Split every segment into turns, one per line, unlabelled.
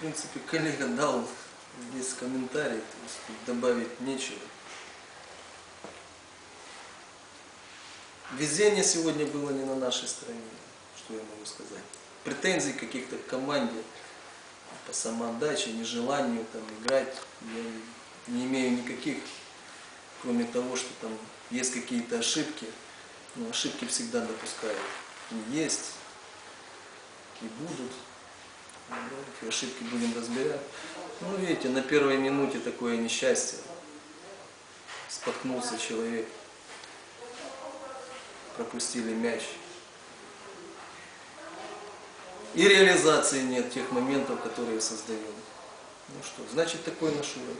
В принципе, коллега дал весь комментарий, то есть добавить нечего. Везение сегодня было не на нашей стороне, что я могу сказать. Претензий каких-то к команде по самоотдаче, нежеланию там играть я не имею никаких, кроме того, что там есть какие-то ошибки, но ошибки всегда допускают. И есть, и будут. Ну, Эти ошибки будем разбирать. Ну, видите, на первой минуте такое несчастье. Споткнулся человек. Пропустили мяч. И реализации нет тех моментов, которые создаем. Ну что, значит такой наш уровень.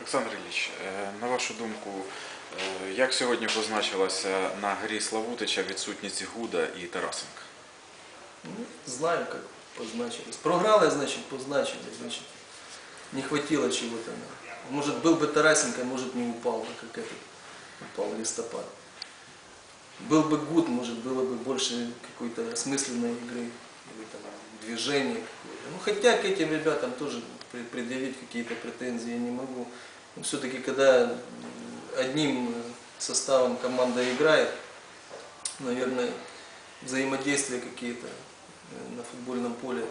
Олександр Ілліч, е, на вашу думку, е, як сьогодні позначилася на грі Славутича відсутність Гуда і Тарасенка?
Ну, знаю, как позначились. Програли, значит, позначили, значит, не хватило чего-то. Может, был бы Тарасенко, может, не упал бы, как этот упал листопад. Был бы гуд, может, было бы больше какой-то осмысленной игры или там движения какое-то. Ну, хотя к этим ребятам тоже пре- предъявить какие-то претензии я не могу. Но все-таки, когда одним составом команда играет, наверное, взаимодействия какие-то на футбольном поле,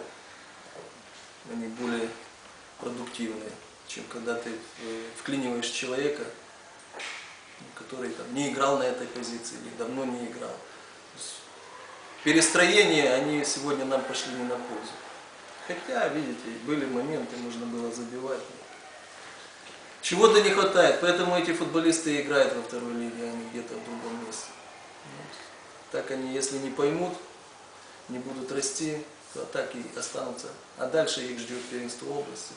они более продуктивные, чем когда ты э, вклиниваешь человека, ну, который там, не играл на этой позиции или давно не играл. Перестроения, они сегодня нам пошли не на пользу. Хотя, видите, были моменты, можно было забивать. Чего-то не хватает, поэтому эти футболисты играют во второй лиге, а не где-то в другом месте. Вот. Так они, если не поймут, не будут расти, то так и останутся. А дальше их ждет первенство области.